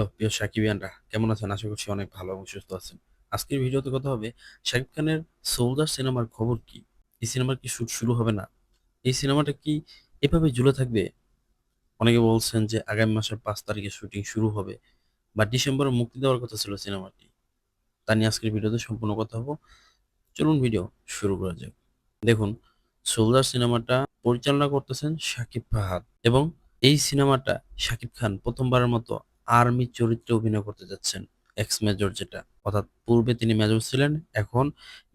Hello, প্রিয় সাকিবিয়ানরা, কেমন আছেন? আশা করছি অনেক ভালো এবং সুস্থ আছেন। আজকের ভিডিওতে কথা হবে শাকিব খানের সোলজার সিনেমার খবর কি? এই সিনেমার কি শুট শুরু হবে না? এই সিনেমাটা কি এভাবে ঝুলে থাকবে? অনেকে বলছেন যে আগামী মাসের পাঁচ তারিখে শুটিং শুরু হবে বা ডিসেম্বরে মুক্তি দেওয়ার কথা ছিল সিনেমাটি। তা নিয়ে আজকের ভিডিওতে সম্পূর্ণ কথা হব। চলুন ভিডিও শুরু করা যাক। দেখুন সোলজার সিনেমাটা পরিচালনা করতেছেন শাকিব ফাহাদ এবং এই সিনেমাটা শাকিব খান প্রথমবারের মতো আর্মি চরিত্রে অভিনয় করতে যাচ্ছেন এক্স মেজর যেটা। অর্থাৎ পূর্বে তিনি মেজর ছিলেন, এখন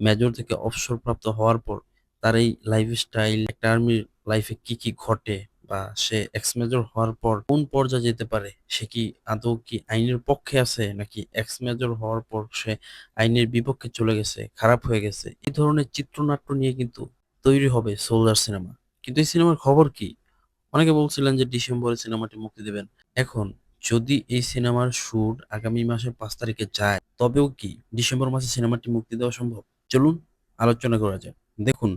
মেজর থেকে অবসরপ্রাপ্ত হওয়ার পর তার এই লাইফ স্টাইল একটা আর্মির লাইফে কি কি ঘটে বা সে এক্স মেজর হওয়ার পর কোন পর্যায়ে যেতে পারে, সে কি আদৌ কি আইনের পক্ষে আছে নাকি এক্স মেজর হওয়ার পর সে আইনের বিপক্ষে চলে গেছে, খারাপ হয়ে গেছে, এই ধরনের চিত্রনাট্য নিয়ে কিন্তু তৈরি হবে সোলজার সিনেমা কিন্তু এই সিনেমার খবর কি? অনেকে বলছিলেন যে ডিসেম্বরে সিনেমাটি মুক্তি দেবেন। এখন যদি এই সিনেমার শুট আগামী মাসের পাঁচ তারিখে যায়, তবেও কি ডিসেম্বর মাসে সিনেমাটি মুক্তি দেওয়া সম্ভব? চলুন আলোচনা করা যায় দেখুন,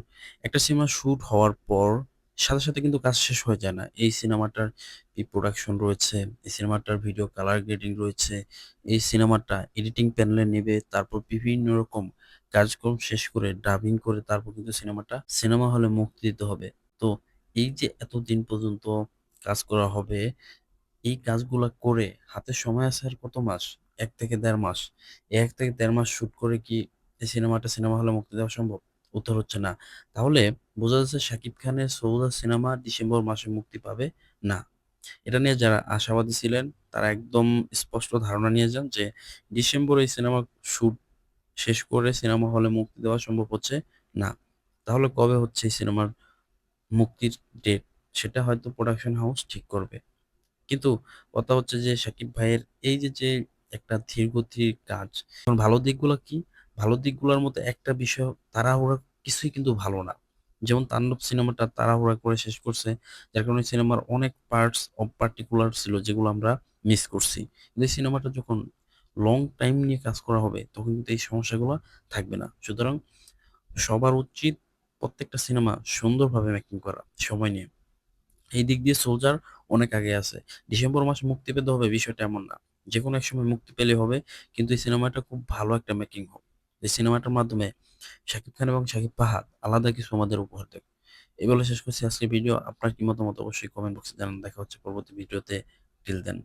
একটা সিনেমা শুট হওয়ার পর সাথে সাথে কিন্তু কাজ শেষ হয়ে যায় না। এই সিনেমাটার প্রি প্রোডাকশন রয়েছে? এই সিনেমাটার ভিডিও কালার গ্রেডিং রয়েছে? এই সিনেমাটা এডিটিং প্যানেলে নেবে, তারপর বিভিন্ন রকম কাজকর্ম শেষ করে ডাবিং করে তারপর কিন্তু সিনেমাটা সিনেমা হলে মুক্তি দিতে হবে। তো এই যে এতদিন পর্যন্ত কাজ করা হবে এই কাজগুলা করে হাতে সময় আছে আর কত মাস? এক থেকে দেড় মাস। এক থেকে দেড় মাস শ্যুট করে কি এই সিনেমাটা সিনেমা হলে মুক্তি দেওয়া সম্ভব? উত্তর হচ্ছে না। তাহলে বোঝা যাচ্ছে শাকিব খানের সৌদা সিনেমা ডিসেম্বর মাসে মুক্তি পাবে না। এটা নিয়ে যারা আশাবাদী ছিলেন, তারা একদম স্পষ্ট ধারণা নিয়ে যান যে ডিসেম্বর এই সিনেমা শ্যুট শেষ করে সিনেমা হলে মুক্তি দেওয়া সম্ভব হচ্ছে না। তাহলে কবে হচ্ছে এই সিনেমার মুক্তির ডেট সেটা হয়তো প্রোডাকশন হাউস ঠিক করবে। কিন্তু কথা হচ্ছে যে সাকিব ভাইয়ের এই যে যে একটা ধীরগতির কাজ, এখন ভালো দিকগুলো কি? ভালো দিকগুলোর মধ্যে একটা বিষয় তাড়াহুড়া কিছুই কিন্তু ভালো না। যেমন তাণ্ডব সিনেমাটা তাড়াহুড়া করে শেষ করছে, যার কারণে সিনেমার অনেক পার্টস অফ পার্টিকুলার ছিল যেগুলো আমরা মিস করছি। কিন্তু এই সিনেমাটা যখন লং টাইম নিয়ে কাজ করা হবে, তখন কিন্তু এই সমস্যাগুলো থাকবে না। সুতরাং সবার উচিত প্রত্যেকটা সিনেমা সুন্দরভাবে মেকিং করা, সময় নিয়ে। এই দিক দিয়ে সোলজার অনেক আগে আছে। ডিসেম্বর মাস মুক্তি পেতে হবে বিষয়টা এমন না। যে কোনো এক সময় মুক্তি পেলে হবে, কিন্তু এই সিনেমাটা খুব ভালো একটা মেকিং হোক এই সিনেমাটার মাধ্যমে শাকিব খান এবং শাকিব ফাহাদ আলাদা কিছু আমাদের উপহার দেবে। এই বলে শেষ করছি আজকের ভিডিও আপনার কি মতামত অবশ্যই কমেন্ট বক্সে জানান। দেখা হচ্ছে পরবর্তী ভিডিওতে টিল দেন